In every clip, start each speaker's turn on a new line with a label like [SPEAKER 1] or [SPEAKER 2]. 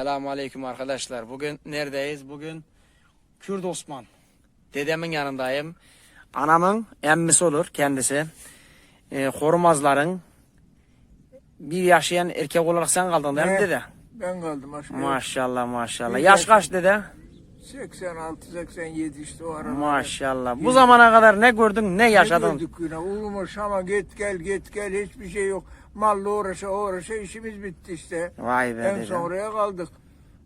[SPEAKER 1] Selamun Aleyküm arkadaşlar. Bugün neredeyiz? Bugün Kürt Osman. Dedemin yanındayım. Anamın emmisi olur kendisi. Ee, korumazların bir yaşayan erkek olarak sen kaldın değil mi dede?
[SPEAKER 2] Ben kaldım aşkım.
[SPEAKER 1] Maşallah maşallah. Yaş- kaç dede?
[SPEAKER 2] 86-87 işte o arada.
[SPEAKER 1] Maşallah. Bu zamana kadar ne gördün ne yaşadın?
[SPEAKER 2] Ne gördük yine? Şam'a git gel git gel hiçbir şey yok. Malla uğraşa uğraşa işimiz bitti işte.
[SPEAKER 1] Vay be
[SPEAKER 2] en
[SPEAKER 1] dede.
[SPEAKER 2] son oraya kaldık.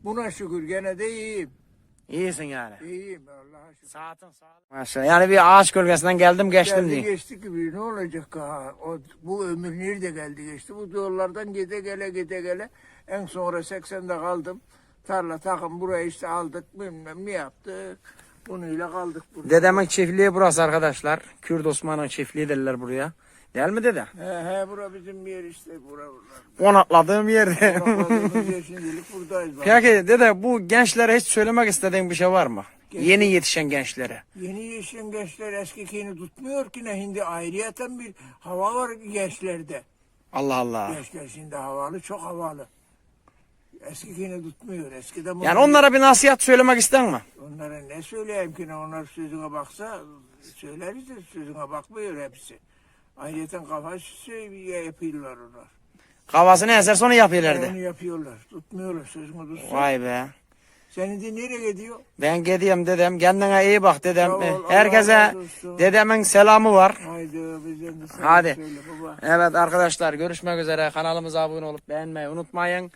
[SPEAKER 2] Buna şükür gene de iyiyim.
[SPEAKER 1] İyisin yani.
[SPEAKER 2] İyiyim Allah'a şükür.
[SPEAKER 1] Saatin sağ Maşallah. Yani bir ağaç gölgesinden geldim geçtim
[SPEAKER 2] Geldi
[SPEAKER 1] diye.
[SPEAKER 2] geçti gibi ne olacak ha? O, bu ömür nerede geldi geçti? Bu yollardan gide gele gide gele en sonra 80'de kaldım. Tarla takım burayı işte aldık bilmem ne yaptık. Bununla kaldık burada.
[SPEAKER 1] Dedemin çiftliği burası arkadaşlar. Kürt Osman'ın çiftliği derler buraya. Değil mi dede?
[SPEAKER 2] He he bura bizim yer işte bura bura.
[SPEAKER 1] Konakladığım yerde.
[SPEAKER 2] Konakladığımız yer şimdilik buradayız. bak.
[SPEAKER 1] Peki dede bu gençlere hiç söylemek istediğin bir şey var mı?
[SPEAKER 2] Genç-
[SPEAKER 1] Yeni yetişen gençlere.
[SPEAKER 2] Yeni yetişen gençler eskikini tutmuyor ki ne hindi ayrıyeten bir hava var gençlerde.
[SPEAKER 1] Allah Allah.
[SPEAKER 2] Gençler şimdi havalı çok havalı. Eskikini tutmuyor. Eskiden
[SPEAKER 1] Yani onlara bir nasihat söylemek ister mi?
[SPEAKER 2] Onlara ne söyleyeyim ki ne onlar sözüne baksa söyleriz de sözüne bakmıyor hepsi. Ayrıca kafası şey yapıyorlar onlar.
[SPEAKER 1] Kafasını eserse onu yapıyorlardı.
[SPEAKER 2] Onu yapıyorlar. Tutmuyorlar sözünü tutsa.
[SPEAKER 1] Vay be.
[SPEAKER 2] Senin de nereye gidiyor?
[SPEAKER 1] Ben gidiyorum dedem. Kendine iyi bak dedem.
[SPEAKER 2] Sağ ol, Allah
[SPEAKER 1] Herkese
[SPEAKER 2] razı olsun.
[SPEAKER 1] dedemin selamı var.
[SPEAKER 2] Haydi bizden de
[SPEAKER 1] Hadi.
[SPEAKER 2] söyle baba.
[SPEAKER 1] Evet arkadaşlar görüşmek üzere. Kanalımıza abone olup beğenmeyi unutmayın.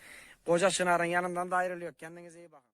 [SPEAKER 1] Koca Çınar'ın yanından da ayrılıyor. Kendinize iyi bakın.